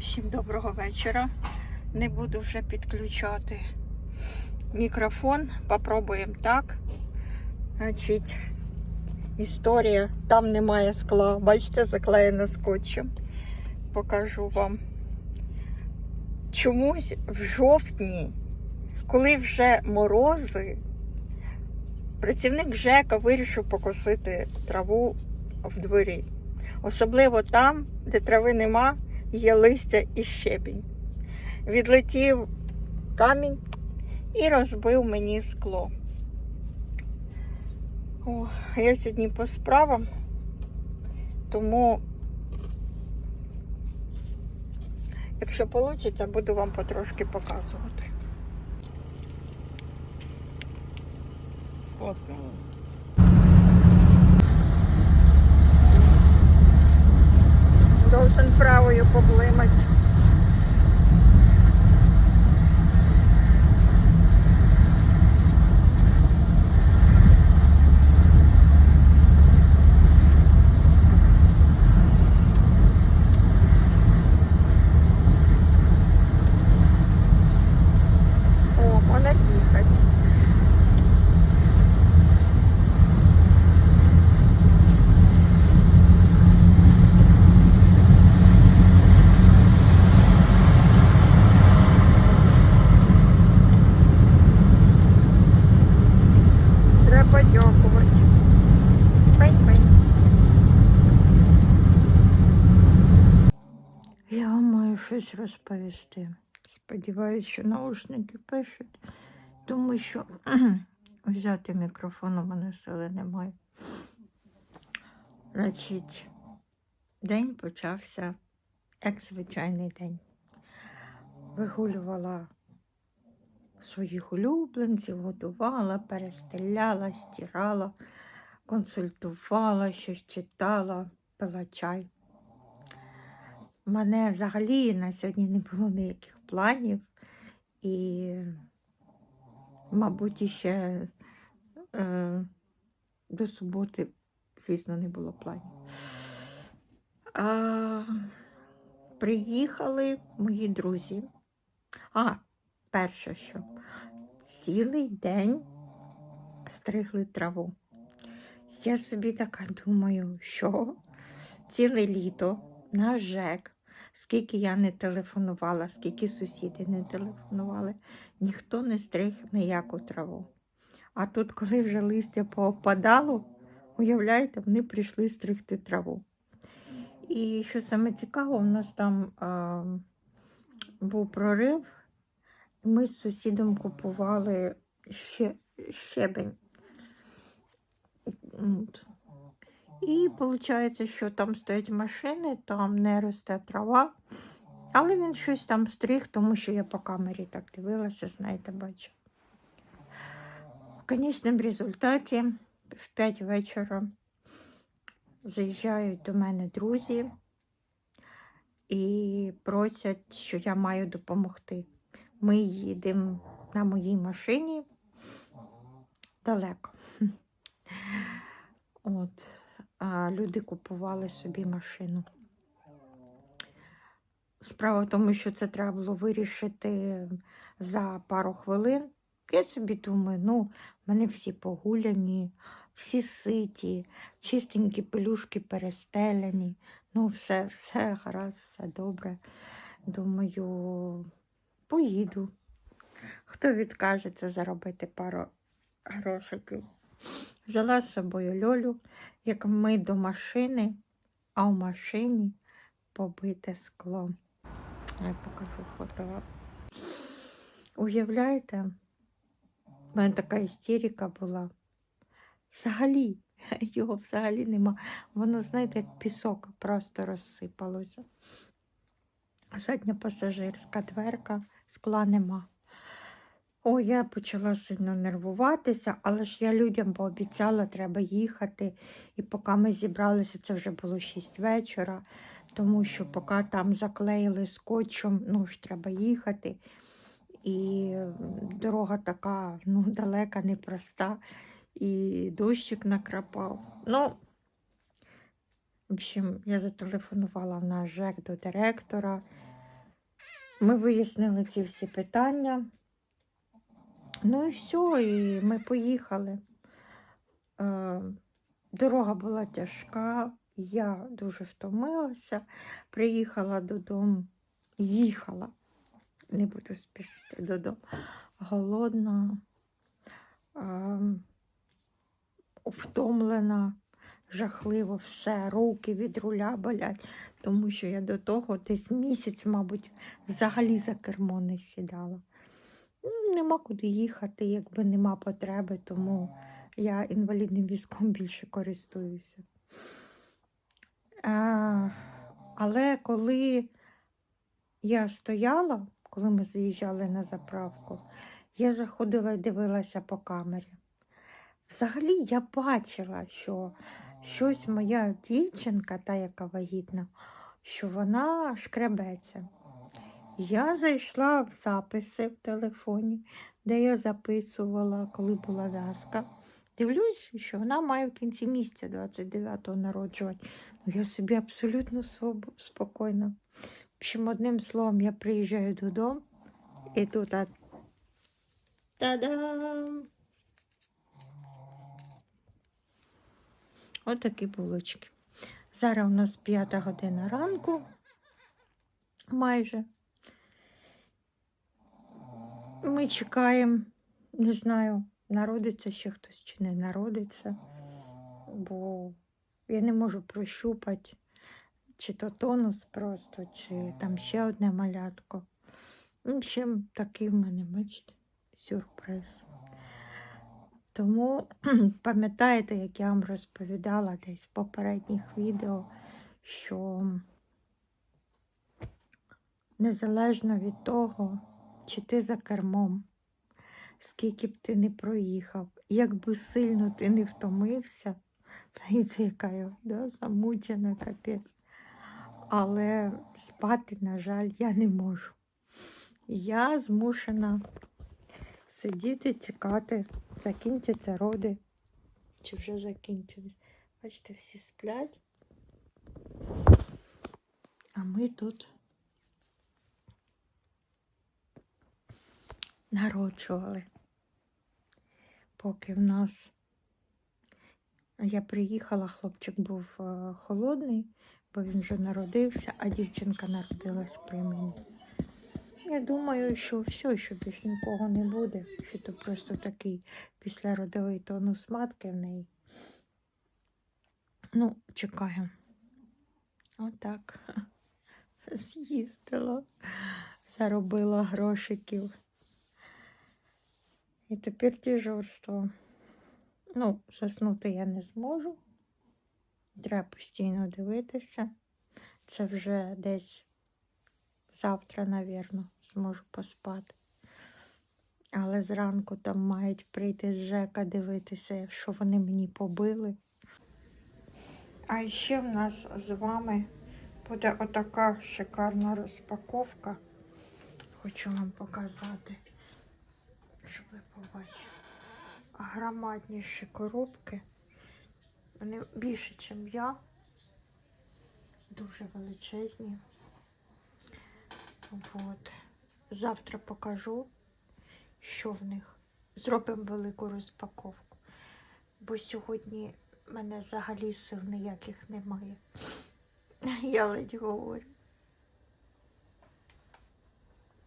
Всім доброго вечора. Не буду вже підключати мікрофон. Попробуємо так. Значить, історія. Там немає скла. Бачите, заклеєно скотчем. Покажу вам. Чомусь в жовтні, коли вже морози, працівник ЖЕКа вирішив покосити траву в дворі. Особливо там, де трави нема, є листя і щебінь. Відлетів камінь і розбив мені скло. О, я сьогодні по справам, тому, якщо вийде, буду вам потрошки показувати. Сфоткала. Должен правою поблимати. О, можна їхати. Треба дякувати. Пень-пень. Я вам маю щось розповісти. Сподіваюсь, що наушники пишуть, тому що взяти мікрофон у мене сили немає. Значить, день почався як звичайний день. Вигулювала своїх улюбленців, годувала, перестеляла, стирала, консультувала, щось читала, пила чай. Мене взагалі на сьогодні не було ніяких планів, і, мабуть, ще е, до суботи, звісно, не було планів. А, приїхали мої друзі. А, перше, що цілий день стригли траву. Я собі така думаю, що ціле літо на ЖЕК, скільки я не телефонувала, скільки сусіди не телефонували, ніхто не стриг ніяку траву. А тут, коли вже листя поопадало, уявляєте, вони прийшли стригти траву. І що саме цікаво, у нас там а, був прорив, ми з сусідом купували ще, щебень. І виходить, що там стоять машини, там не росте трава. Але він щось там стриг, тому що я по камері так дивилася, знаєте, бачу. В конечному результаті в 5 вечора заїжджають до мене друзі і просять, що я маю допомогти. Ми їдемо на моїй машині далеко. От, люди купували собі машину. Справа в тому, що це треба було вирішити за пару хвилин. Я собі думаю, ну, в мене всі погуляні, всі ситі, чистенькі пелюшки перестеляні. Ну, все, все гаразд, все добре. Думаю, поїду. Хто відкажеться заробити пару грошиків? Взяла з собою льолю, як ми до машини, а в машині побите скло. Я покажу фото. Уявляєте, в мене така істерика була. Взагалі, його взагалі нема. Воно, знаєте, як пісок просто розсипалося. Задня пасажирська дверка, скла нема. О, я почала сильно нервуватися, але ж я людям пообіцяла, треба їхати. І поки ми зібралися, це вже було 6 вечора, тому що поки там заклеїли скотчем, ну ж треба їхати. І дорога така ну, далека, непроста, і дощик накрапав. Ну, в общем, я зателефонувала в наш ЖЕК до директора. Ми вияснили ці всі питання. Ну і все, і ми поїхали. Е, Дорога була тяжка, я дуже втомилася, приїхала додому, їхала, не буду спішити додому, голодна, втомлена, жахливо все, руки від руля болять, тому що я до того десь місяць, мабуть, взагалі за кермо не сідала. Нема куди їхати, якби нема потреби, тому я інвалідним візком більше користуюся. А, але коли я стояла, коли ми заїжджали на заправку, я заходила і дивилася по камері. Взагалі я бачила, що щось моя дівчинка, та яка вагітна, що вона шкребеться. Я зайшла в записи в телефоні, де я записувала, коли була в'язка. Дивлюсь, що вона має в кінці місяця 29-го народжувати. Ну, я собі абсолютно спокійна. В одним словом, я приїжджаю додому і тут а... та-дам! Отакі булочки. Зараз у нас п'ята година ранку майже. Ми чекаємо, не знаю, народиться ще хтось чи не народиться, бо я не можу прощупати, чи то тонус просто, чи там ще одне малятко. Общем, такий в мене, бачите, сюрприз. Тому пам'ятаєте, як я вам розповідала десь в попередніх відео, що незалежно від того, чи ти за кермом, скільки б ти не проїхав, як би сильно ти не втомився, знаєте, яка я да, замучена капець. Але спати, на жаль, я не можу. Я змушена сидіти, чекати, закінчаться роди. Чи вже закінчились? Бачите, всі сплять. А ми тут народжували. Поки в нас я приїхала, хлопчик був е, холодний, бо він вже народився, а дівчинка народилась при мені. Я думаю, що все, що більш нікого не буде, що то просто такий післяродовий тонус матки в неї. Ну, чекаємо. Отак. З'їздила, заробила грошиків. І тепер дежурство. Ну, заснути я не зможу. Треба постійно дивитися. Це вже десь завтра, навірно, зможу поспати. Але зранку там мають прийти з Жека дивитися, що вони мені побили. А ще в нас з вами буде отака шикарна розпаковка. Хочу вам показати, щоб ви побачили. Громадніші коробки. Вони більше, ніж я. Дуже величезні. От. Завтра покажу, що в них. Зробимо велику розпаковку. Бо сьогодні в мене взагалі сил ніяких немає. Я ледь говорю.